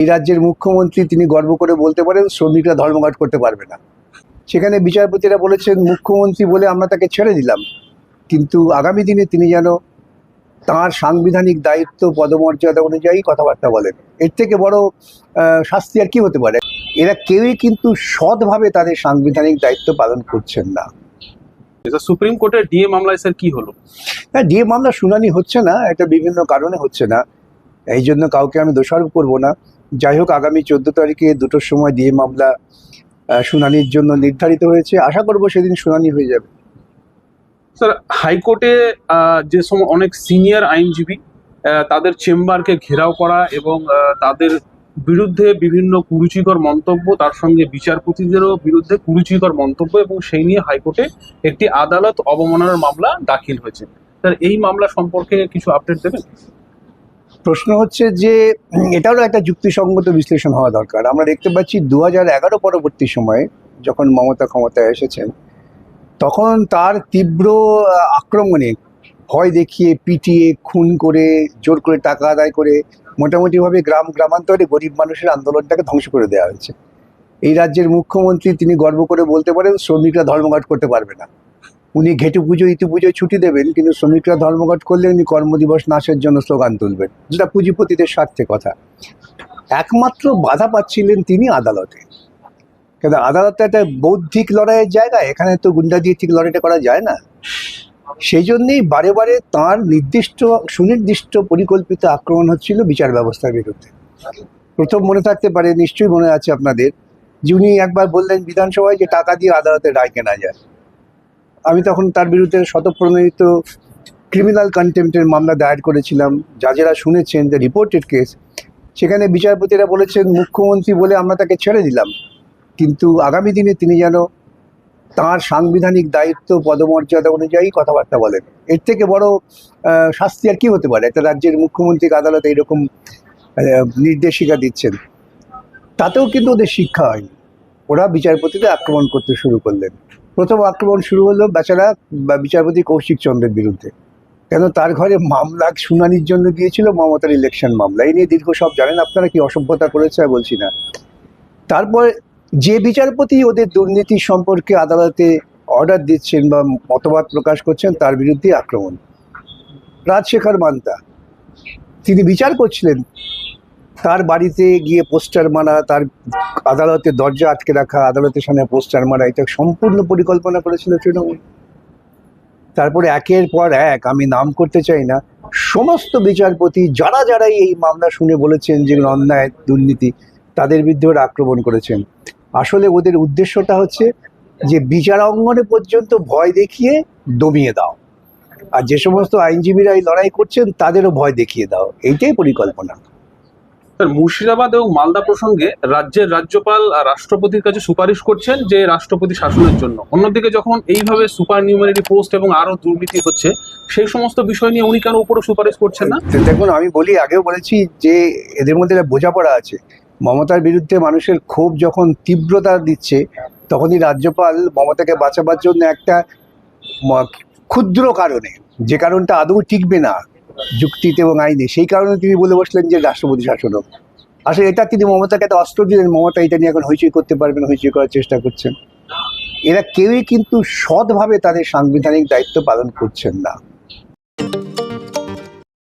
এই রাজ্যের মুখ্যমন্ত্রী তিনি গর্ব করে বলতে পারেন শ্রমিকরা ধর্মঘট করতে পারবে না। সেখানে বিচারপতিরা বলেছেন মুখ্যমন্ত্রী বলে আমরা তাকে ছেড়ে দিলাম। কিন্তু আগামী দিনে তিনি যেন তাঁর সাংবিধানিক দায়িত্ব পদমর্যাদা অনুযায়ী কথাবার্তা বলেন। এর থেকে বড় শাস্তি আর কি হতে পারে? এরা কেউই কিন্তু সৎভাবে তাদের সাংবিধানিক দায়িত্ব পালন করছেন না। সুপ্রিম কোর্টের ডিএ মামলায় স্যার কি হলো? হ্যাঁ ডিএ মামলা শুনানি হচ্ছে না এটা বিভিন্ন কারণে হচ্ছে না। এই জন্য কাউকে আমি দোষারোপ করব না। যাই হোক, আগামী চোদ্দ তারিখে দুটোর সময় দিয়ে মামলা শুনানির জন্য নির্ধারিত হয়েছে। আশা করব সেদিন শুনানি হয়ে যাবে। স্যার, হাইকোর্টে যে সময় অনেক সিনিয়র আইনজীবী তাদের চেম্বারকে ঘেরাও করা এবং তাদের বিরুদ্ধে বিভিন্ন কুরুচিকর মন্তব্য, তার সঙ্গে বিচারপতিদেরও বিরুদ্ধে কুরুচিকর মন্তব্য এবং সেই নিয়ে হাইকোর্টে একটি আদালত অবমাননার মামলা দাখিল হয়েছে। স্যার, এই মামলা সম্পর্কে কিছু আপডেট দেবেন? প্রশ্ন হচ্ছে যে এটারও একটা যুক্তিসঙ্গত বিশ্লেষণ হওয়া দরকার। আমরা দেখতে পাচ্ছি দু হাজার এগারো পরবর্তী সময়ে যখন মমতা ক্ষমতায় এসেছেন, তখন তার তীব্র আক্রমণে ভয় দেখিয়ে, পিটিয়ে, খুন করে, জোর করে টাকা আদায় করে, মোটামুটিভাবে গ্রাম, গ্রামান্তরে গরিব মানুষের আন্দোলনটাকে ধ্বংস করে দেওয়া হয়েছে। এই রাজ্যের মুখ্যমন্ত্রী তিনি গর্ব করে বলতে পারেন, শ্রমিকরা ধর্মঘট করতে পারবে না। উনি ঘেটু পুজো, ইতু পুজোয় ছুটি দেবেন, কিন্তু শ্রমিকরা ধর্মঘট করলে উনি কর্মদিবস নাশের জন্য স্লোগান তুলবেন। যেটা পুঁজিপতিদের স্বার্থে কথা। একমাত্র বাধা পাচ্ছিলেন তিনি আদালতে। কিন্তু আদালতে একটা বৌদ্ধিক লড়াইয়ের জায়গা, এখানে তো গুন্ডা দিয়ে ঠিক লড়াইটা করা যায় না। সেই জন্যেই বারে বারে তাঁর নির্দিষ্ট, সুনির্দিষ্ট পরিকল্পিত আক্রমণ হচ্ছিল বিচার ব্যবস্থার বিরুদ্ধে। প্রথম মনে থাকতে পারে, নিশ্চয়ই মনে আছে আপনাদের, যে উনি একবার বললেন বিধানসভায় যে টাকা দিয়ে আদালতে রায় কেনা যায়। আমি তখন তার বিরুদ্ধে শতপ্রণোদিত ক্রিমিনাল কন্টেম্পটের মামলা দায়ের করেছিলাম। যারা শুনেছেন যে রিপোর্টেড কেস সেখানে বিচারপতিরা বলেছেন, মুখ্যমন্ত্রী বলে আমরা তাকে ছেড়ে দিলাম। কিন্তু আগামী দিনে তিনি যেন তাঁর সাংবিধানিক দায়িত্ব পদমর্যাদা অনুযায়ী কথাবার্তা বলেন। এর থেকে বড় শাস্তি আর কি হতে পারে? একটা রাজ্যের মুখ্যমন্ত্রীকে আদালতে এরকম নির্দেশিকা দিচ্ছেন। তাতেও কিন্তু ওদের শিক্ষা হয়নি। ওরা বিচারপতিদের আক্রমণ করতে শুরু করলেন। প্রথম আক্রমণ শুরু হলো বেচারা বিচারপতি কৌশিক চন্দ্রের বিরুদ্ধে। কেন তার ঘরে মামলা, শুনানির জন্য গিয়েছিল মমতার ইলেকশন মামলা? এই নিয়ে দীর্ঘ সব জানেন। আপনারা কি অসভ্যতা করেছে বলছি না। তারপর যে বিচারপতি ওদের দুর্নীতি সম্পর্কে আদালতে অর্ডার দিচ্ছেন বা মতবাদ প্রকাশ করছেন, তার বিরুদ্ধে আক্রমণ। রাজশেখর মান্তা, তিনি বিচার করছিলেন। তার বাড়িতে গিয়ে পোস্টার মারা, তার আদালতে দরজা আটকে রাখা, আদালতের সামনে পোস্টার মারা, এটা সম্পূর্ণ পরিকল্পনা করেছিল তৃণমূল। তারপরে একের পর এক, আমি নাম করতে চাই না, সমস্ত বিচারপতি যারা যারাই এই মামলা শুনে বলেছেন যে অন্যায়, দুর্নীতি, তাদের বিরুদ্ধে আক্রমণ করেছেন। আসলে ওদের উদ্দেশ্যটা হচ্ছে যে বিচার অঙ্গনে পর্যন্ত ভয় দেখিয়ে দমিয়ে দাও। আর যে সমস্ত আইনজীবীরা এই লড়াই করছেন, তাদেরও ভয় দেখিয়ে দাও। এইটাই পরিকল্পনা। মুর্শিদাবাদ এবং মালদা প্রসঙ্গে রাজ্যের রাজ্যপাল রাষ্ট্রপতির কাছে সুপারিশ করছেন যে রাষ্ট্রপতি শাসনের জন্য। অন্যদিকে যখন এইভাবে সুপার নিউমারিটি পোস্ট এবং আরও দুর্নীতি হচ্ছে, সেই সমস্ত বিষয় নিয়ে উনি কেন উপরে সুপারিশ করছেন না? দেখুন, আমি বলি, আগেও বলেছি যে এদের মধ্যে বোঝাপড়া আছে। মমতার বিরুদ্ধে মানুষের ক্ষোভ যখন তীব্রতা দিচ্ছে, তখনই রাজ্যপাল মমতাকে বাঁচাবার জন্য একটা ক্ষুদ্র কারণে, যে কারণটা আদৌ টিকবে না যুক্তিতে এবং আইনে। সেই কারণে তিনি বলে বসলেন যে রাষ্ট্রপতি শাসন হোক। আসলে এটা তিনি মমতাকে একটা অস্ত্র দিলেন, মমতা এটা নিয়ে এখন হইচই করতে পারবেন, হইচই করার চেষ্টা করছেন। এরা কেউই কিন্তু সৎভাবে তাদের সাংবিধানিক দায়িত্ব পালন করছেন না।